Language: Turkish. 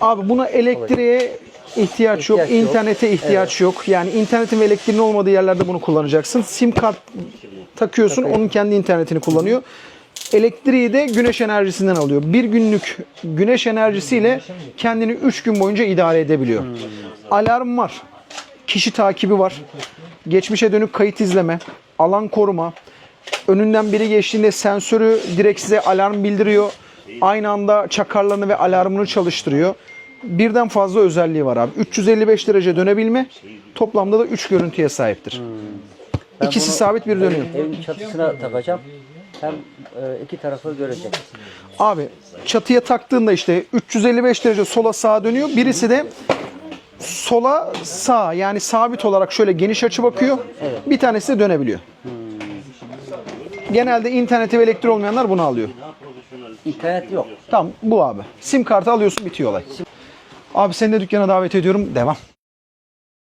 Abi buna elektriğe ihtiyaç yok, İhtiyaç yok. internete ihtiyaç yok. Yani internetin ve elektriğin olmadığı yerlerde bunu kullanacaksın. Sim kart takıyorsun, onun kendi internetini kullanıyor. Elektriği de güneş enerjisinden alıyor. Bir günlük güneş enerjisiyle kendini 3 gün boyunca idare edebiliyor. Alarm var. Kişi takibi var. Geçmişe dönük kayıt izleme, alan koruma, önünden biri geçtiğinde sensörü direkt size alarm bildiriyor. Aynı anda çakarlarını ve alarmını çalıştırıyor. Birden fazla özelliği var abi. 355 derece dönebilme. Toplamda da 3 görüntüye sahiptir. Ben İkisi bunu sabit bir dönüyor. Evin, çatısına takacağım. Hem e, iki tarafı görecek. Abi çatıya taktığında işte 355 derece sola sağa dönüyor. Birisi de sola sağ yani sabit olarak şöyle geniş açı bakıyor. Bir tanesi de dönebiliyor. Genelde interneti ve elektrik olmayanlar bunu alıyor. İnternet yok. Tamam bu abi. Sim kartı alıyorsun bitiyor olay. Abi seni de dükkana davet ediyorum. Devam.